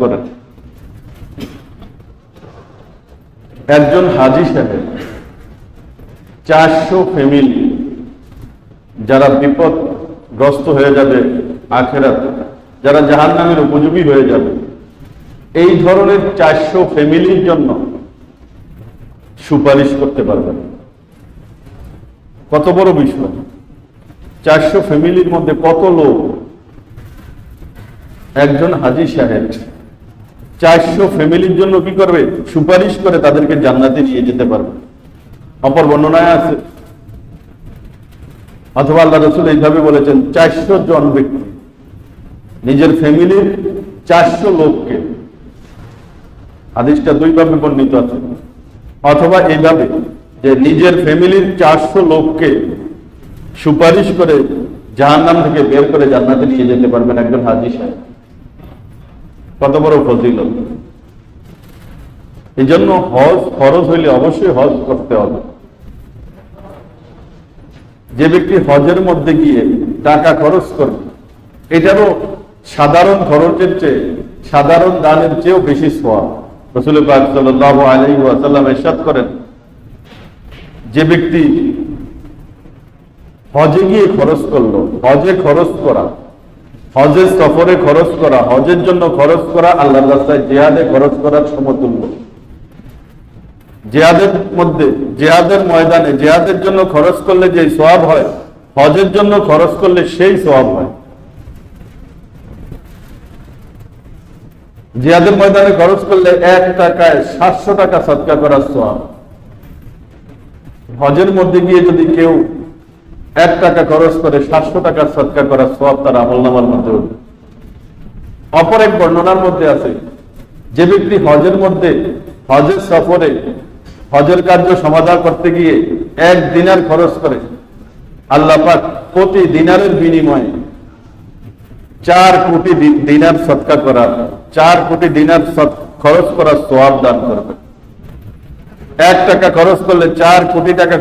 করেন। একজন হাজি সাহেব, চারশো ফ্যামিলি যারা বিপদগ্রস্ত হয়ে যাবে আখেরাত, যারা জাহান নামের উপযোগী হয়ে যাবে, এই ধরনের চারশো ফ্যামিলির জন্য সুপারিশ করতে পারবেন। কত বড় বিষয়? চারশো ফ্যামিলির মধ্যে কত লোক একজন হাজি সাহেব চারশো ফ্যামিলির জন্য কি করবে? সুপারিশ করে তাদেরকে জান্নাতে নিয়ে যেতে পারবে। অপর বর্ণনায় আছে, অথবা আল্লাহ রসুল এইভাবে বলেছেন, চারশো জন ব্যক্তি, নিজের ফ্যামিলির চারশো লোককে। আদেশটা দুইভাবে বর্ণিত আছে। অথবা এইভাবে যে নিজের ফ্যামিলির চারশো লোককে সুপারিশ করে জাহান্নাম থেকে বের করে জান্নাতে নিয়ে যেতে পারবেন একজন হাজি সাহেব। কত বড় ফজিল এই জন্য হজ খরচ হইলে অবশ্যই হজ করতে হবে। যে ব্যক্তি হজের মধ্যে গিয়ে টাকা খরচ করবে এটারও সাধারণ খরচের চেয়ে, সাধারণ দানের চেয়েও বেশি সোয়া রসুল পাক সাল্লাহ করেন, যে ব্যক্তি হজে গিয়ে খরচ করল, হজে খরচ করা হজের সফরে খরচ করা, হজের জন্য খরচ করা আল্লাহ রাস্তায় জেহাদে খরচ করার সমতুল্য। জেহাদের মধ্যে, জেহাদের ময়দানে, জেহাদের জন্য খরচ করলে যে সোয়াব হয়, হজের জন্য খরচ করলে সেই সোয়াব হয়। জিয়াদের ময়দানে খরচ করলে এক টাকায় সাতশো টাকা সৎকার করার সোয়াব হজের মধ্যে গিয়ে যদি কেউ এক টাকা খরচ করে সাতশো টাকা সৎকার করার সোয়াব তার আমল নামার মধ্যে উঠবে। অপর এক বর্ণনার মধ্যে আছে, যে ব্যক্তি হজের মধ্যে, হজের সফরে, হজের কার্য সমাধান করতে গিয়ে এক দিনার খরচ করে, আল্লাহ পাক প্রতি দিনারের বিনিময়ে চার কোটি দিনার সৎকার করার চার কোটি দিনার খরচ করার সোয়াব দান করবে। এক টাকা খরচ করলে চার কোটি টাকা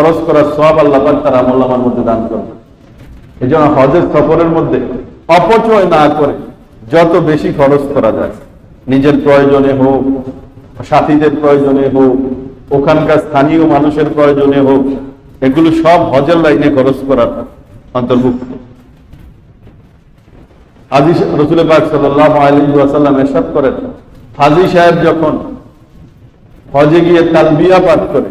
খরচ করার সোয়াব আল্লাহ তার আমল্লামার মধ্যে দান করবে এই জন্য হজের সফরের মধ্যে অপচয় না করে যত বেশি খরচ করা যায়, নিজের প্রয়োজনে হোক, সাথীদের প্রয়োজনে হোক, ওখানকার স্থানীয় মানুষের প্রয়োজনে হোক, এগুলো সব হজের লাইনে খরচ করার অন্তর্ভুক্ত। হাজি রসুল পাক সাল্লাহ আলী এরশাদ করেন, হাজি সাহেব যখন হজে গিয়ে তালবিয়া পাঠ করে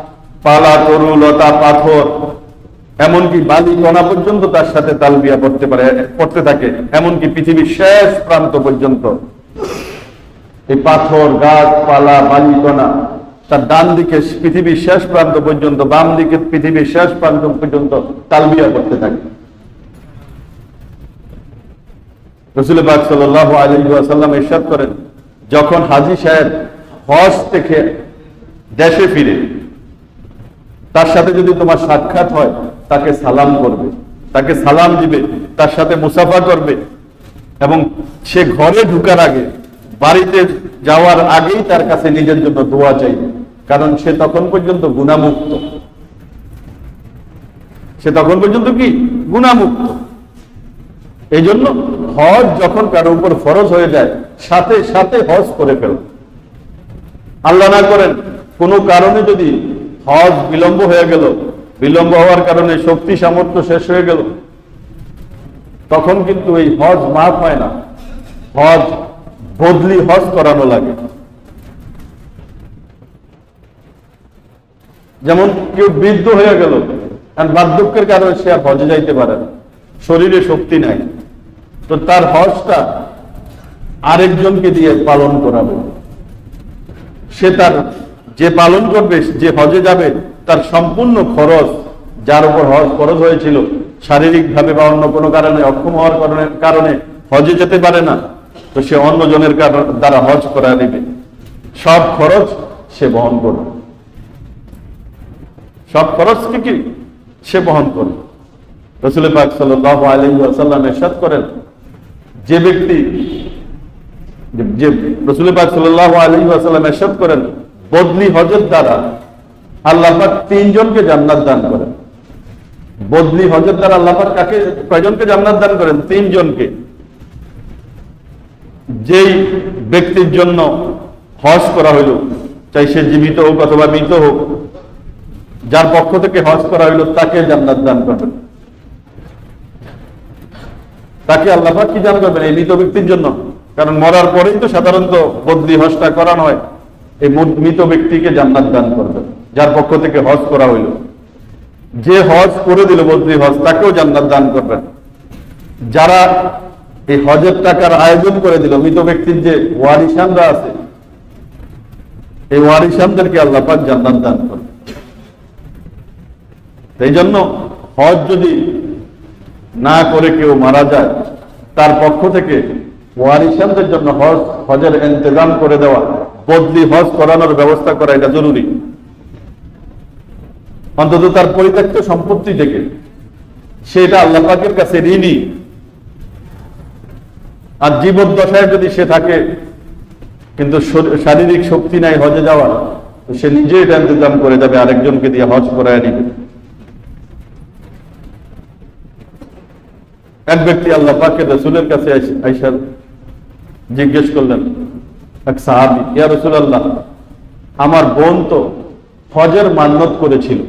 পালা তরু লতা, পাথর, এমনকি বালি কণা পর্যন্ত তার সাথে তালবিয়া পড়তে পারে, পড়তে থাকে, এমনকি পৃথিবীর শেষ প্রান্ত পর্যন্ত। এই পাথর, গাছ, পালা বালি কণা তার ডান দিকে পৃথিবীর শেষ প্রান্ত পর্যন্ত, বাম দিকে পৃথিবীর শেষ প্রান্ত পর্যন্ত তালবিয়া করতে থাকে। রসুল পাক সাল্লাহ আলী আসাল্লাম ইরশাদ করেন, যখন হাজি সাহেব হজ থেকে দেশে ফিরে তার সাথে যদি তোমার সাক্ষাৎ হয়, তাকে সালাম করবে। তাকে সালাম দিবে, তার সাথে মুসাফা করবে। এবং সে ঘরে ঢুকার আগে, বাড়িতে যাওয়ার আগেই তার কাছে নিজের জন্য দোয়া চাইবে। কারণ সে তখন পর্যন্ত গুণামুক্ত। সে তখন পর্যন্ত কি? গুণামুক্ত। এই জন্য হজ যখন কারও উপর ফরজ হয়ে যায়, সাথে সাথে হজ করে ফেল। আল্লাহ না করেন, কোনো কারণে যদি হজ বিলম্ব হয়ে গেল। বিলম্ব হওয়ার কারণে শক্তি সামর্থ্য শেষ হয়ে গেল। তখন কিন্তু এই হজ মাফ হয় না। হজ বদলি হজ করানো লাগে। যেমন কেউ বৃদ্ধ হয়ে গেল বার্ধক্যের কারণে সে আর হজে যাইতে পারে না। শরীরে শক্তি নাই। তো তার হজটা আরেকজনকে দিয়ে পালন করাবে। সে তার যে পালন করবে, যে হজে যাবে, তার সম্পূর্ণ খরচ, যার উপর হজ খরচ হয়েছিল শারীরিক ভাবে বা অন্য কোনো কারণে, অক্ষম হওয়ার কারণে হজে যেতে পারে না, তো সে অন্য জনের দ্বারা হজ করা নেবে সব খরচ সে বহন করবে। সব খরচ কি কি? সে বহন করবে। রসুল পাক সাল্লাহ এরশাদ করেন, যে ব্যক্তি, যে- যে রসুল পাক সাল্লাহ আলী আসাল্লাম এরশাদ করেন বদলি হজের দ্বারা আল্লাহ তিনজনকে জান্নাত দান করেন। বদলি হজের দ্বারা আল্লাহ কাকে, কয়জনকে জান্নাত দান করেন? তিনজনকে। যেই ব্যক্তির জন্য হজ করা হইল, চাই সে জীবিত হোক অথবা মৃত হোক, যার পক্ষ থেকে হজ করা হইল, তাকে জান্নাত দান করবেন। তাকে আল্লাহ কি দান করবেন এই মৃত ব্যক্তির জন্য? কারণ মরার পরেই তো সাধারণত বদলি হজটা করানো হয়। এই মৃত ব্যক্তিকে জান্নাত দান করবেন যার পক্ষ থেকে হজ করা হইল। যে হজ করে দিল বদলি হজ, তাকেও জান্নাত দান করবেন যারা এই হজের টাকার আয়োজন করে দিল, মৃত ব্যক্তির যে ওয়ারিসানরা আছে, এই ওয়ারিসানদেরকে আল্লাহ পাক জান্নাত দান করবে। এই জন্য হজ যদি না করে কেউ মারা যায়, তার পক্ষ থেকে ওয়ারিসানদের জন্য হজ, হজের ইন্তজাম করে দেওয়া বদলি হজ করানোর ব্যবস্থা করা এটা জরুরি। অন্তত তার পরিত্যক্ত সম্পত্তি থেকে। সেটা আল্লাহ পাকের কাছে ঋণী। আর জীবদ্দশায় যদি সে থাকে, কিন্তু শারীরিক শক্তি নাই হজে যাওয়া তো সে নিজে এটা ইন্তজাম করে যাবে, আরেকজনকে দিয়ে হজ করায় নিবে। এক ব্যক্তি আল্লাহ পাকের রসুলের কাছে আইস- আইসা জিজ্ঞেস করলেন এক সাহাবি, ইয়া রসুলাল্লাহ, আমার বোন তো হজের মান্যত করেছিল।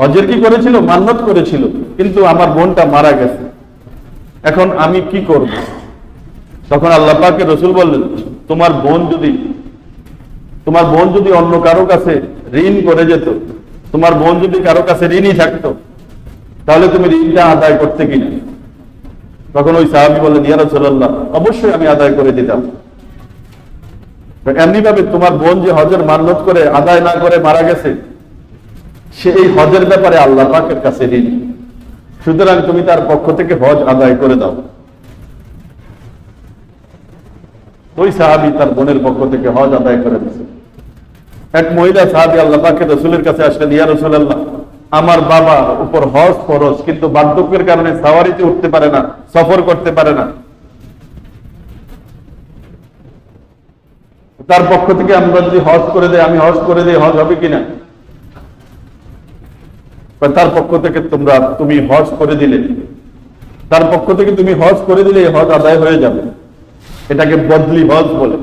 হজের কি করেছিল? মান্যত করেছিল, কিন্তু আমার বোনটা মারা গেছে। এখন আমি কি করব? তখন আল্লাহ পাকে রসুল বললেন, তোমার বোন যদি, তোমার বোন যদি অন্য কারও কাছে ঋণ করে যেত, তোমার বোন যদি কারও কাছে ঋণই থাকতো, তাহলে তুমি ঋণটা আদায় করতে কিনা? তখন ওই সাহাবি বললেন, ইয়া রাসূলুল্লাহ, অবশ্যই আমি আদায় করে দিতাম। এমনি ভাবে তোমার বোন যে হজের মান্যত করে, আদায় না করে মারা গেছে, সে এই হজের ব্যাপারে আল্লাহ পাকের কাছে ঋণ। সুতরাং তুমি তার পক্ষ থেকে হজ আদায় করে দাও। ওই সাহাবি তার বোনের পক্ষ থেকে হজ আদায় করে দিয়েছে এক মহিলা সাহাবি আল্লাহ পাকে রসুলের কাছে আসলেন, ইয়া আমার বাবা উপর হজ ফরজ, কিন্তু বার্ধক্যের কারণে সাওয়ারিতে উঠতে পারে না, সফর করতে পারে না। তার পক্ষ থেকে আমরা যদি হজ করে দেয় আমি হজ করে দিই, হজ হবে কিনা? তার পক্ষ থেকে তোমরা, তুমি হজ করে দিলে। তার পক্ষ থেকে তুমি হজ করে দিলে হজ আদায় হয়ে যাবে। এটাকে বদলি হজ বলে।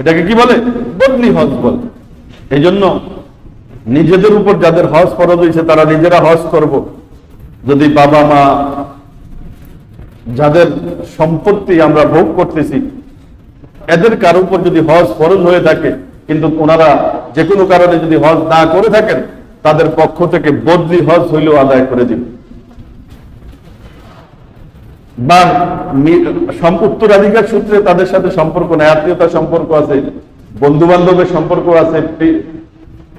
এটাকে কি বলে? বদলি হজ বলে। এই জন্য নিজেদের উপর যাদের হজ ফরজ হয়েছে, তারা নিজেরা হজ করব। যদি বাবা মা যাদের সম্পত্তি আমরা ভোগ করতেছি, এদের কারও উপর যদি হজ ফরজ হয়ে থাকে, কিন্তু ওনারা যে কোনো কারণে যদি হজ না করে থাকেন, তাদের পক্ষ থেকে বদলি হজ হইলেও আদায় করে দিন। বা উত্তরাধিকার সূত্রে তাদের সাথে সম্পর্ক নেই, আত্মীয়তার সম্পর্ক আছে বন্ধু বান্ধবের সম্পর্ক আছে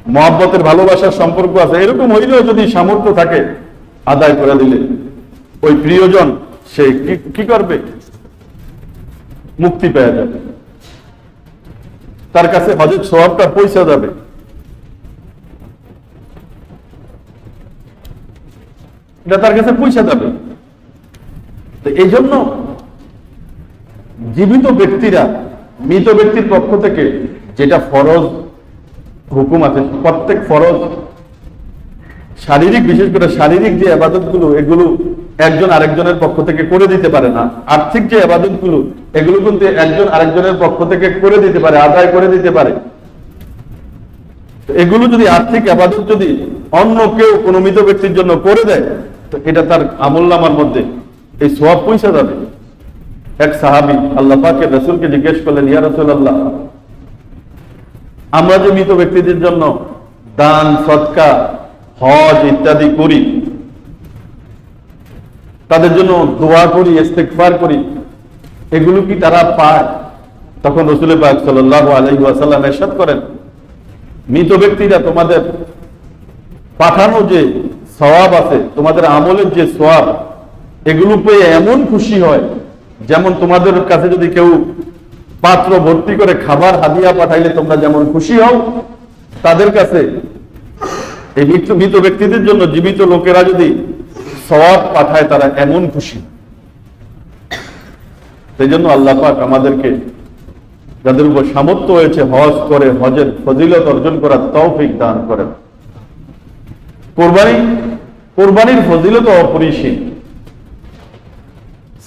মহাব্বতের ভালোবাসার সম্পর্ক আছে। এরকম হইলেও যদি সামর্থ্য থাকে, আদায় করে দিলে। ওই প্রিয়জন, সে কি- করবে? মুক্তি পেয়ে যাবে। তার কাছে হজের স্বভাবটা পৌঁছে যাবে। তার কাছে পৌঁছে যাবে। তো এই জন্য জীবিত ব্যক্তিরা, মৃত ব্যক্তির পক্ষ থেকে যেটা ফরজ হুকুম আছে। প্রত্যেক ফরজ শারীরিক, বিশেষ করে শারীরিক যে আবাদতগুলো এগুলো একজন আরেকজনের পক্ষ থেকে করে দিতে পারে না। আর্থিক যে আবাদতগুলো এগুলো কিন্তু একজন আরেকজনের পক্ষ থেকে করে দিতে পারে, আদায় করে দিতে পারে। এগুলো যদি আর্থিক আবাদত যদি অন্য কেউ কোনো মৃত ব্যক্তির জন্য করে দেয়, তো এটা তার আমল্লামার মধ্যে এই সব পয়সা যাবে। এক সাহাবি আল্লাহ পাকে রসুলকে জিজ্ঞেস করলেন, ইয়া রসুল আল্লাহ আমরা যে মৃত ব্যক্তিদের জন্য দান, সৎকা, হজ ইত্যাদি করি, তাদের জন্য দোয়া করি ইস্তেকফার করি, এগুলো কি তারা পায়? তখন রসুল পাক সাল্লাহ করেন, মৃত ব্যক্তিরা তোমাদের পাঠানো যে সওয়াব আছে, তোমাদের আমলের যে সওয়াব, এগুলো পেয়ে এমন খুশি হয়, যেমন তোমাদের কাছে যদি কেউ পাত্র ভর্তি করে খাবার হাদিয়া পাঠাইলে তোমরা যেমন খুশি হও, তাদের কাছে এই মৃত ব্যক্তিদের জন্য জীবিত লোকেরা যদি সওয়াব পাঠায়, তারা এমন খুশি। সেই জন্য আল্লাহ পাক আমাদেরকে যাদের উপর সামর্থ্য হয়েছে হজ করে, হজের ফজিলত অর্জন করার তৌফিক দান করেন। কোরবানি, কোরবানির ফজিলত অপরিসীম।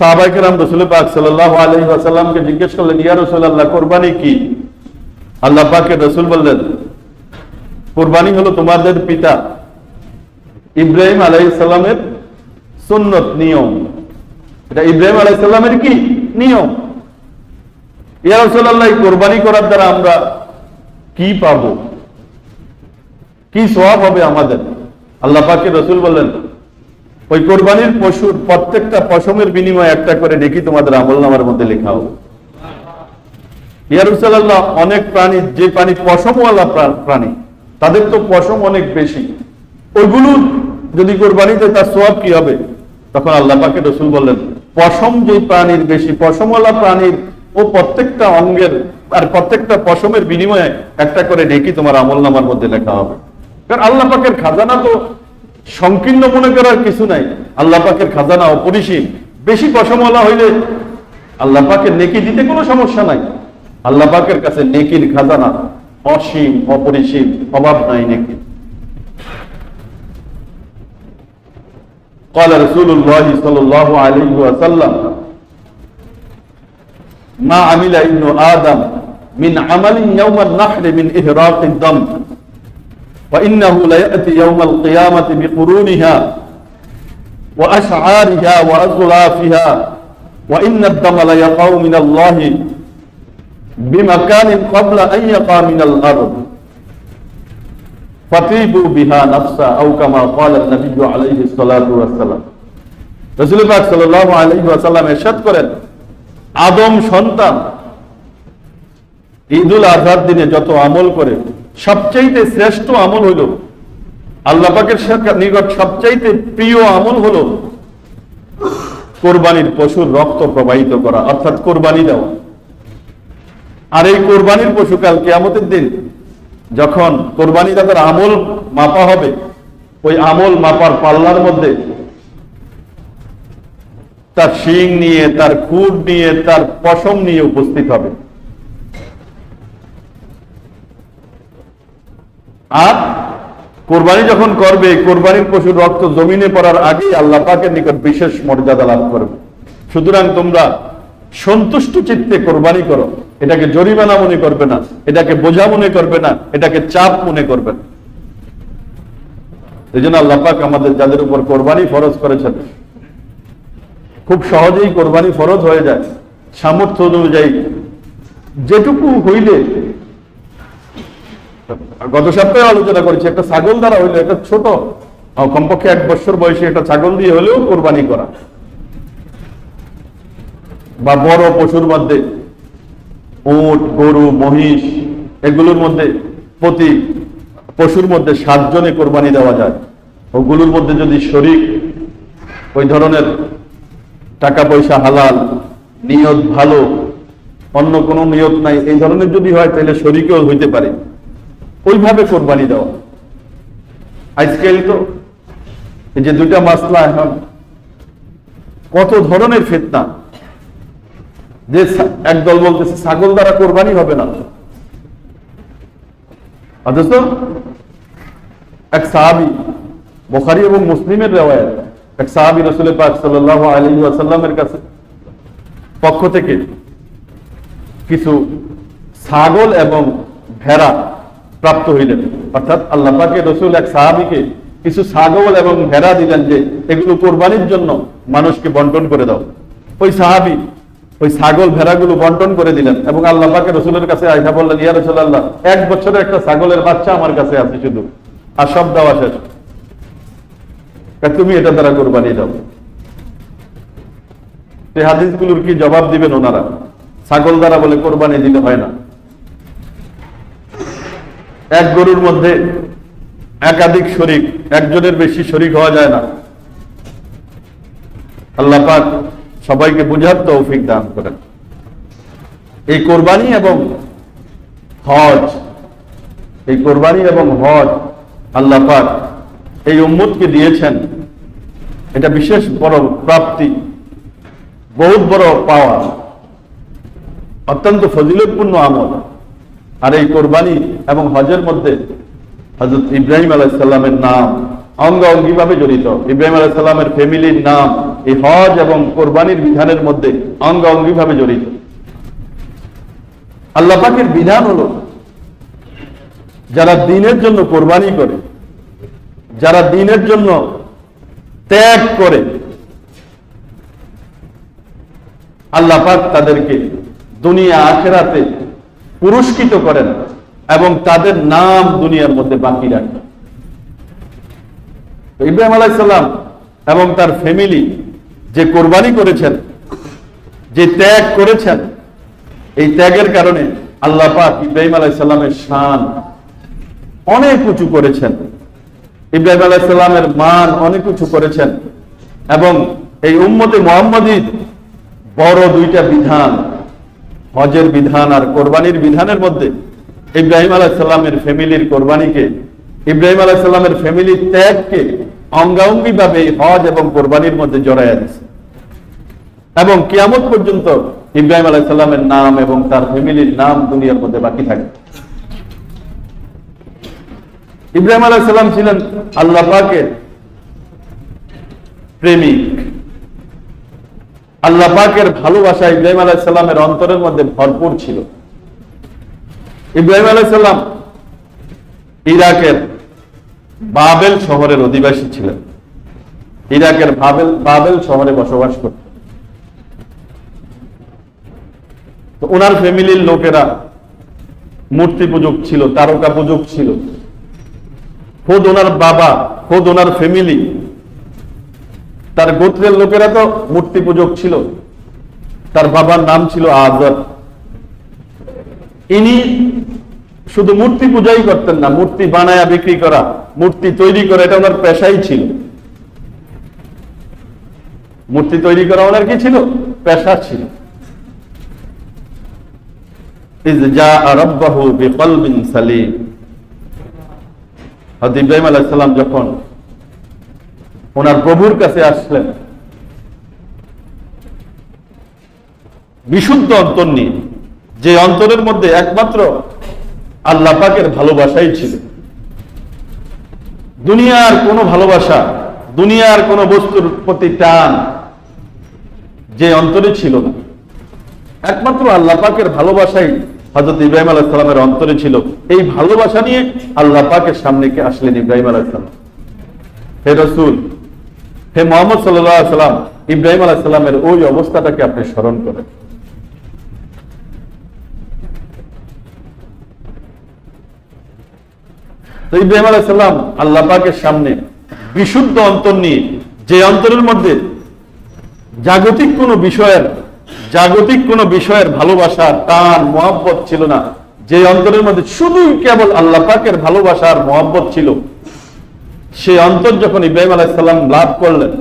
সাহাবাইকেরাম রসুল পাক সাল্লাহ আলহি আসাল্লামকে জিজ্ঞেস করলেন, ইয়া রসুল্লাহ কোরবানি কি? আল্লাহ পাকের রসুল বললেন, কোরবানি হলো তোমাদের পিতা ইব্রাহিম আলাইসাল্লামের সুন্নত নিয়ম। এটা ইব্রাহিম আলাইসাল্লামের কি? নিয়ম। ইয়া রসুল্লাহ কোরবানি করার দ্বারা আমরা কি পাবো? কি সওয়াব হবে আমাদের? আল্লাহ পাকে রসুল বললেন ওই কোরবানির পশুর প্রত্যেকটা পশমের বিনিময়ে একটা করে দেখি তোমাদের আমল নামার মধ্যে লেখা হবে ইয়ারুসাল্লাহ অনেক প্রাণী, যে প্রাণী পশমওয়ালা প্রাণী, তাদের তো পশম অনেক বেশি। ওইগুলো যদি কোরবানিতে তার সোয়াব কি হবে? তখন আল্লাহ পাকে রসুল বললেন, পশম যে প্রাণীর বেশি, পশমওয়ালা প্রাণীর ও প্রত্যেকটা অঙ্গের আর প্রত্যেকটা পশমের বিনিময়ে একটা করে নেকি তোমার আমল নামার মধ্যে লেখা হবে। কারণ আল্লাহ পাকের খাজানা তো সংকীর্ণ মনে করার কিছু নাই আল্লাহ পাকের খাজানা অপরিসীম বেশি পশমওয়ালা হইলে আল্লাহ পাকের নেকি দিতে কোনো সমস্যা নাই আল্লাহ পাকের কাছে নেকির খাজানা অসীম অপরিসীম অভাব নাই নেকি قال رسول الله صلى الله عليه وسلم ما عمل ابن آدم من عمل يوم النحر من إهراق الدم وإنه ليأتي يوم القيامة بقرونها وأشعارها وأزلافها وإن الدم ليقع من الله بمكان قبل أن يقع من الأرض فطيبوا بها نفسا أو كما قال النبي عليه الصلاة والسلام রসুল পাক সাল্লাল্লাহু আলাইহি ওয়াসাল্লাম ইরশাদ করেন আদম সন্তান ঈদুল আজহার দিনে যত আমল করে সবচাইতে শ্রেষ্ঠ আমল হইল, আল্লাহ পাকের নিকট সবচাইতে প্রিয় আমল হলো কোরবানির পশুর রক্ত প্রবাহিত করা, অর্থাৎ কোরবানি দেওয়া। আর এই কোরবানির পশু কাল কেয়ামতের দিন যখন কোরবানি তাদের আমল মাপা হবে, ওই আমল মাপার পাল্লার মধ্যে তার শিং নিয়ে, তার খুর নিয়ে, তার পশম নিয়ে উপস্থিত হবে। আর কোরবানি যখন করবে, কোরবানির পশুর রক্ত জমিনে পড়ার আগেই আল্লাহ পাকের নিকট বিশেষ মর্যাদা লাভ করবে। সুতরাং তোমরা সন্তুষ্ট চিত্তে কোরবানি করো। এটাকে জরিমানা মনে করবে না, এটাকে বোঝা মনে করবে না, এটাকে চাপ মনে করবে না। এই জন্য আল্লাহ পাক আমাদের যাদের উপর কোরবানি ফরজ করেছেন, খুব সহজেই কোরবানি ফরজ হয়ে যায়। সামর্থ্য অনুযায়ী যেটুকু হইলে গত সপ্তাহে আলোচনা করেছি, একটা ছাগল দ্বারা হইলে, একটা ছোট কমপক্ষে এক বছর বয়সে একটা ছাগল দিয়ে হলেও কোরবানি করা। বা বড় পশুর মধ্যে, উট, গরু, মহিষ, এগুলোর মধ্যে প্রতি পশুর মধ্যে সাতজনে কোরবানি দেওয়া যায়। ওগুলোর মধ্যে যদি শরিক, ওই ধরনের টাকা পয়সা হালাল, নিয়ত ভালো, অন্য কোনো নিয়ত নাই, এই ধরনের যদি হয়, তাহলে শরিকেও হইতে পারে। ওইভাবে কোরবানি দেওয়া। আজকাল তো এই যে দুইটা মাসলা এখন, কত ধরনের ফেতনা। যে একদল বলতেছে, ছাগল দ্বারা কোরবানি হবে না। এক সাহাবি, বোখারি এবং মুসলিমের রেওয়ায়ত, এক সাহাবি রসুল পাক সাল্লাহ কাছে পক্ষ থেকে কিছু ছাগল এবং ভেড়া প্রাপ্ত হইলেন। অর্থাৎ আল্লাহ পাকে রসুল এক সাহাবিকে কিছু ছাগল এবং ভেড়া দিলেন যে, এগুলো কোরবানির জন্য মানুষকে বন্টন করে দাও। ওই সাহাবি ওই ছাগল, ভেড়াগুলো বন্টন করে দিলেন এবং আল্লাহ পাকে রসুলের কাছে আইসা বললেন, ইয়া রসুল আল্লাহ এক বছরের একটা ছাগলের বাচ্চা আমার কাছে আছে শুধু। আর সব দেওয়া শেষ। তুমি এটা দ্বারা কোরবানি দাও। এই হাদিসগুলোর কি জবাব দিবেন ওনারা? ছাগল দ্বারা বলে কোরবানি দিলে হয় না। এক গরুর মধ্যে একাধিক শরিক, একজনের বেশি শরিক হওয়া যায় না। আল্লাহ পাক সবাইকে বুঝার তৌফিক দান করেন। এই কোরবানি এবং হজ, এই কোরবানি এবং হজ আল্লাহ পাক এই উম্মতকে দিয়েছেন। এটা বিশেষ বড় প্রাপ্তি, বহুত বড় পাওয়া অত্যন্ত ফজিলতপূর্ণ আমল। আর এই কোরবানি এবং হজের মধ্যে হজরত ইব্রাহিম আলাইসাল্লামের নাম অঙ্গ অঙ্গিভাবে জড়িত। ইব্রাহিম আলাইসাল্লামের ফ্যামিলির নাম এই হজ এবং কোরবানির বিধানের মধ্যে অঙ্গ অঙ্গিভাবে জড়িত। আল্লাহ পাকের বিধান হলো যারা দিনের জন্য কোরবানি করে, যারা দিনের জন্য ত্যাগ করে, আল্লাহ পাক তাদেরকে দুনিয়া আখেরাতে পুরস্কৃত করেন এবং তাদের নাম দুনিয়ার মধ্যে বাকি রাখেন। ইব্রাহিম আলাইসাল্লাম এবং তার ফ্যামিলি যে কোরবানি করেছেন, যে ত্যাগ করেছেন, এই ত্যাগের কারণে আল্লাহ পাক ইব্রাহিম আলাইসাল্লামের শান অনেক উঁচু করেছেন। ইব্রাহিম আলাইসাল্লামের মান অনেক উঁচু করেছেন এবং এই উম্মতে মোহাম্মদীর বড় দুইটা বিধান হজের বিধান আর কোরবানির বিধানের মধ্যে ইব্রাহিম আলাইসাল্লামের ফ্যামিলির কোরবানিকে, ইব্রাহিম আলাইসাল্লামের ফ্যামিলির ত্যাগকে অঙ্গাঙ্গি ভাবে হজ এবং কোরবানির মধ্যে জড়াইয়া দিছে। এবং কিয়ামত পর্যন্ত ইব্রাহিম আলাইসাল্লামের নাম এবং তার ফ্যামিলির নাম দুনিয়ার মধ্যে বাকি থাকে। ইব্রাহিম আলাইসাল্লাম ছিলেন আল্লাহ প্রেমিক। আল্লাহ পাকের ভালোবাসা ইব্রাহিম আলাইসাল্লামের অন্তরের মধ্যে ভরপুর ছিল। ইব্রাহিম আলাইসাল্লাম ইরাকের বাবেল শহরের অধিবাসী ছিলেন। ইরাকের বাবেল বাবেল শহরে বসবাস করতেন। তো ওনার ফ্যামিলির লোকেরা মূর্তি পূজক ছিল, তারকা পূজক ছিল। খোদ ওনার বাবা, খোদ ওনার ফ্যামিলি তার গোত্রের লোকেরা তো মূর্তি পূজক ছিল। তার বাবার নাম ছিল আজর। ইনি শুধু মূর্তি পূজাই করতেন না, মূর্তি বানায়া বিক্রি করা, মূর্তি তৈরি করা, এটা ওনার পেশাই ছিল। মূর্তি তৈরি করা ওনার কি ছিল? পেশা ছিল। যখন ওনার প্রভুর কাছে আসলেন। বিশুদ্ধ অন্তর নিয়ে। যে অন্তরের মধ্যে একমাত্র আল্লাহ পাকের ভালোবাসাই ছিল। দুনিয়ার কোনো ভালোবাসা, দুনিয়ার কোনো বস্তুর প্রতি টান যে অন্তরে ছিল না। একমাত্র আল্লাহ পাকের ভালোবাসাই হজরত ইব্রাহিম আলাইসালামের অন্তরে ছিল। এই ভালোবাসা নিয়ে আল্লাহ পাকের সামনে কে আসলেন ইব্রাহিম আলাইসালাম হে রসুল হে মোহাম্মদ সাল্লাম ইব্রাহিম আলাইসাল্লামের ওই অবস্থাটাকে আপনি স্মরণ করেন। ইব্রাহিম আলাইসাল্লাম আল্লাহ পাকের সামনে বিশুদ্ধ অন্তর নিয়ে, যে অন্তরের মধ্যে জাগতিক কোনো বিষয়ের, জাগতিক কোনো বিষয়ের ভালোবাসা টান মোহাব্বত ছিল না, যে অন্তরের মধ্যে শুধুই কেবল আল্লাহ পাকের ভালোবাসার মোহাব্বত ছিল সেই অন্তর যখন ইব্রাহিম আলাইসাল্লাম লাভ করলেন,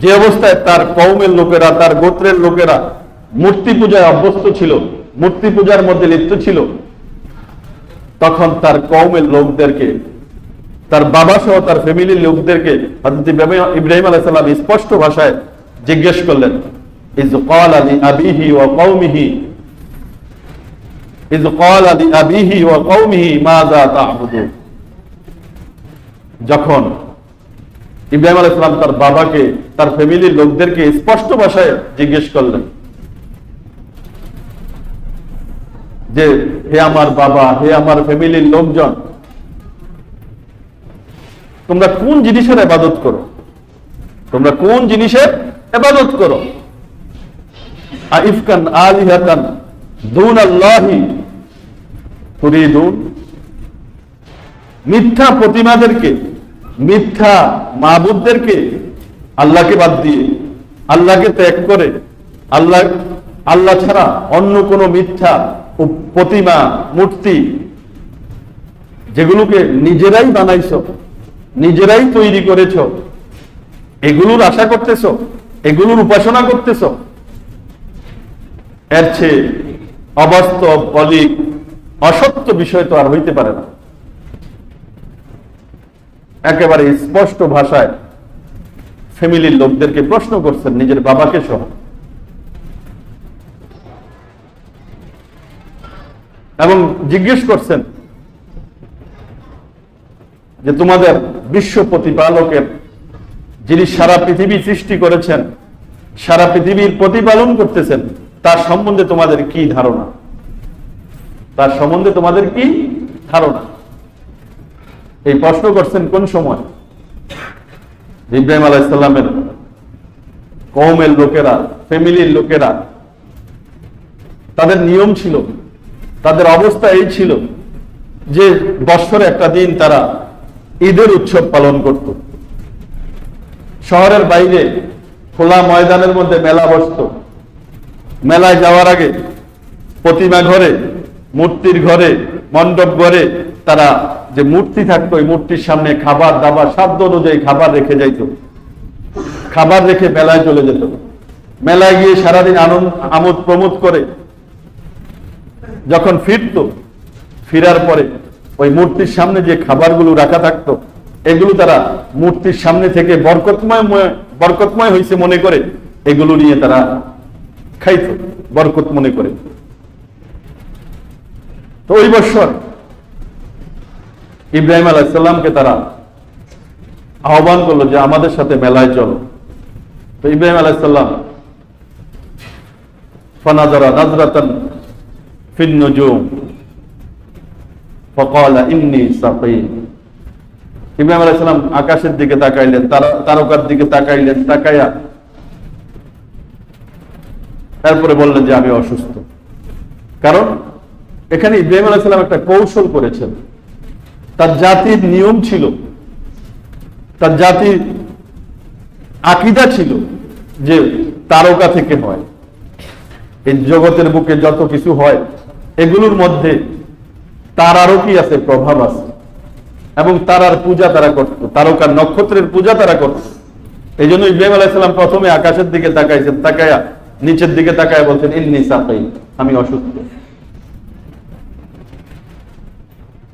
যে অবস্থায় তার কৌমের লোকেরা, তার গোত্রের লোকেরা মূর্তি পূজায় অভ্যস্ত ছিল, মূর্তি পূজার মধ্যে লিপ্ত ছিল, তখন তার কৌমের লোকদেরকে, তার বাবা সহ তার ফ্যামিলির লোকদেরকে হযরত ইব্রাহিম আলাইহিস সালাম স্পষ্ট ভাষায় জিজ্ঞেস করলেন ইজ ক্বালা লি আবিহি ওয়া কওমিহি? ইজ ক্বালা লি আবিহি ওয়া কওমিহি, মাযা তা'বুদুন? যখন ইব্রাহিম আলাইহিস সালাম তার বাবাকে, তার ফ্যামিলির লোকদেরকে স্পষ্ট ভাষায় জিজ্ঞেস করলেন যে, হে আমার বাবা, হে আমার ফ্যামিলির লোকজন, তোমরা কোন জিনিসের আবাদত করো? তোমরা কোন জিনিসের আবাদত করো? আইফকান আলিহাতান দুন আল্লাহি তুরিদুন। মিথ্যা প্রতিমাদেরকে মিথ্যা মাহবুদদেরকে আল্লাহকে বাদ দিয়ে, আল্লাহকে ত্যাগ করে, আল্লাহ আল্লাহ ছাড়া অন্য কোনো মিথ্যা প্রতিমা, মূর্তি যেগুলোকে নিজেরাই বানাইছ, নিজেরাই তৈরি করেছ, এগুলোর আশা করতেছ, এগুলোর উপাসনা করতেছ, এর চেয়ে অবাস্তব, অলিক, অসত্য বিষয় তো আর হইতে পারে না। একেবারে স্পষ্ট ভাষায় ফ্যামিলির লোকদেরকে প্রশ্ন করছেন নিজের বাবাকে সহ। এবং জিজ্ঞেস করছেন যে তোমাদের বিশ্ব প্রতিপালকের যিনি সারা পৃথিবী সৃষ্টি করেছেন, সারা পৃথিবীর প্রতিপালন করতেছেন, তার সম্বন্ধে তোমাদের কি ধারণা? তার সম্বন্ধে তোমাদের কি ধারণা? এই প্রশ্ন করছেন কোন সময়? ইব্রাহিম আলাইসাল্লামের কৌমের লোকেরা, ফ্যামিলির লোকেরা, তাদের নিয়ম ছিল, তাদের অবস্থা এই ছিল যে বৎসরে একটা দিন তারা ঈদের উৎসব পালন করত। শহরের বাইরে খোলা ময়দানের মধ্যে মেলা বসত। মেলায় যাওয়ার আগে প্রতিমা ঘরে, মূর্তির ঘরে, মণ্ডপ ঘরে তারা যে মূর্তি থাকতো, ওই মূর্তির সামনে খাবার, দাবার, সাধ্য অনুযায়ী খাবার রেখে যাইত। খাবার রেখে মেলায় চলে যেত। মেলায় গিয়ে সারাদিন আনন্দ, আমোদ প্রমোদ করে। যখন ফিরতো, ফিরার পরে ওই মূর্তির সামনে যে খাবারগুলো রাখা থাকতো, এগুলো তারা মূর্তির সামনে থেকে বরকতময় ময়- বরকতময় হয়েছে মনে করে, এগুলো নিয়ে তারা খাইত, বরকত মনে করে। তো ওই বছর ইব্রাহিম আলাইসাল্লামকে তারা আহ্বান করল যে আমাদের সাথে মেলায় চলো। তো ইব্রাহিম আলাইসাল্লাম ফনাজরা নাজরাতান ফিন নুজুম। ফকালা ইন্নি ইব্রাহিম আকাশের দিকে তাকাইলেন তারকার দিকে তাকাইলেন তাকাইয়া তারপরে বললেন যে আমি অসুস্থ। কারণ এখানে ইব্রাহিম আলাইসাল্লাম একটা কৌশল করেছেন। তার জাতির নিয়ম ছিল, তার জাতির আকিদা ছিল যে তারকা থেকে হয়। এই জগতের বুকে যত কিছু হয়, এগুলোর মধ্যে তারারও কি আছে? প্রভাব আছে। এবং তারার পূজা তারা করত, তারকার নক্ষত্রের পূজা তারা করত। এই জন্য ইব্রাহিম আলাইসাল্লাম প্রথমে আকাশের দিকে তাকাইছেন, তাকায়া নিচের দিকে তাকায় বলছেন, ইন্নি সাকাই আমি অসুস্থ।